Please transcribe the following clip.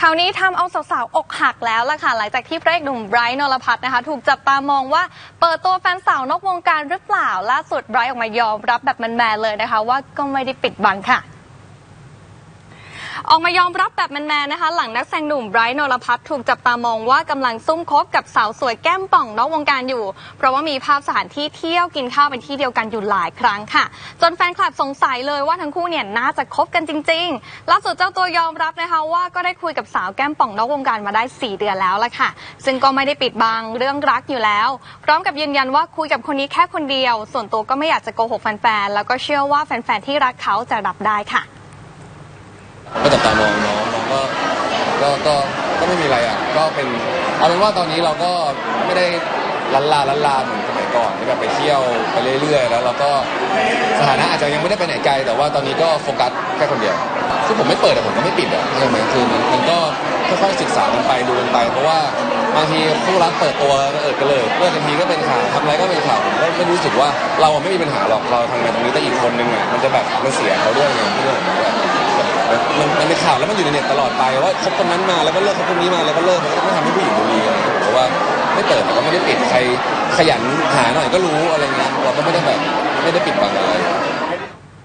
คราวนี้ทำเอาสาวๆอกหักแล้วล่ะค่ะ หลังจากที่พระเอกหนุ่มไบรท์นรพัฒน์นะคะ ถูกจับตามองว่าเปิดตัวแฟนสาวนอกวงการหรือเปล่าล่าสุดไบรท์ออกมายอมรับแบบแมนๆเลยนะคะ ว่าก็ไม่ได้ปิดบังค่ะ ออกมายอมรับแบบแมนๆนะคะ หลังนักแสดงหนุ่มไบรท์นรพัฒน์ถูกจับตามองว่ากำลังซุ่มคบกับสาวสวยแก้มป่องนอกวงการอยู่ เพราะว่ามีภาพสถานที่เที่ยวกินข้าวเป็นที่เดียวกันอยู่หลายครั้งค่ะ จนแฟนคลับสงสัยเลยว่าทั้งคู่เนี่ยน่าจะคบกันจริงๆล่าสุดเจ้าตัวยอมรับนะคะว่าก็ได้คุยกับสาวแก้มป่องนอกวงการมาได้ 4 เดือนแล้วละค่ะ ซึ่งก็ไม่ได้ปิดบังเรื่องรักอยู่แล้ว พร้อมกับยืนยันว่าคุยกับคนนี้แค่คนเดียว ส่วนตัวก็ไม่อยากจะโกหกแฟนๆแล้วก็เชื่อว่าแฟนๆที่รักเขาจะรับได้ค่ะ ก็จับตามองน้องน้องก็ ก็ก็ก็ไม่มีอะไรอะก็เป็นเอาเป็นว่าตอนนี้เราก็ไม่ได้ลันลาลันลาเหมือนสมัยก่อนที่แบบไปเที่ยวไปเรื่อยๆ แล้วเราก็สถานะอาจจะยังไม่ได้ไปไหนไกล แต่ว่าตอนนี้ก็โฟกัสแค่คนเดียวคือผมไม่เปิดแต่ผมก็ไม่ปิดอะใช่ไหมคือมันมันก็ค่อยๆศึกษากันไปดูกันไป เพราะว่าบางทีคู่รักเปิดตัวเอิดกันเลยเพื่อนบางทีก็เป็นข่าวทำอะไรก็เป็นข่าวผมก็ไม่รู้สึกว่าเราไม่มีปัญหาหรอกเราทำงานตรงนี้แต่อีกคนนึงอะมันจะแบบมันเสียเขาด้วยไงเรื่อน เป็นข่าวแล้วมันอยู่ในเน็ตตลอดไปว่าคบคนนั้นมาแล้วก็เลิกคบคนนี้มาแล้วก็เลิกมันก็ไม่ทำให้ผู้หญิงดูดีอะไรอย่างเงี้ยเพราะว่าไม่เปิดแต่ก็ไม่ได้ปิดใครขยันหาหน่อยก็รู้อะไรเงี้ยเราก็ไม่